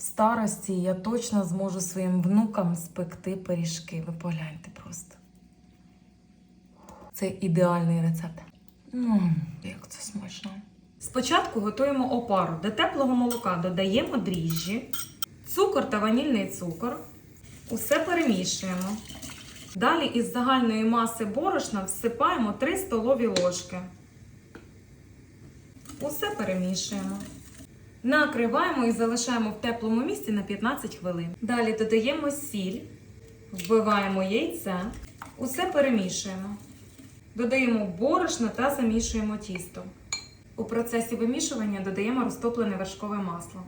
В старості я точно зможу своїм внукам спекти пиріжки. Ви погляньте просто. Це ідеальний рецепт. М, як це смачно. Спочатку готуємо опару. До теплого молока додаємо дріжджі, цукор та ванільний цукор. Усе перемішуємо. Далі із загальної маси борошна всипаємо 3 столові ложки. Усе перемішуємо. Накриваємо і залишаємо в теплому місці на 15 хвилин. Далі додаємо сіль, вбиваємо яйце, усе перемішуємо. Додаємо борошно та замішуємо тісто. У процесі вимішування додаємо розтоплене вершкове масло.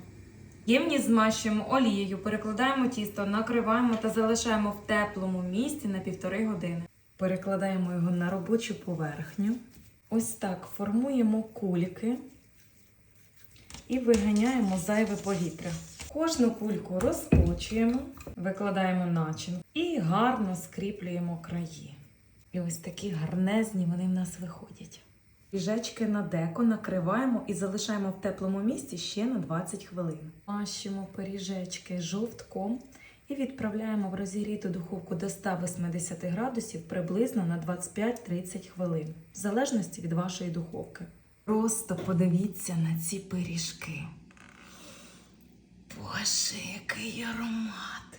Ємність змащуємо олією, перекладаємо тісто, накриваємо та залишаємо в теплому місці на півтори години. Перекладаємо його на робочу поверхню. Ось так формуємо кульки і виганяємо зайве повітря. Кожну кульку розкочуємо, викладаємо начинку і гарно скріплюємо краї. І ось такі гарнезні вони в нас виходять. Піжечки на деко накриваємо і залишаємо в теплому місці ще на 20 хвилин. Мащимо пиріжечки жовтком і відправляємо в розігріту духовку до 180 градусів приблизно на 25-30 хвилин, в залежності від вашої духовки. Просто подивіться на ці пиріжки. Боже, який аромат!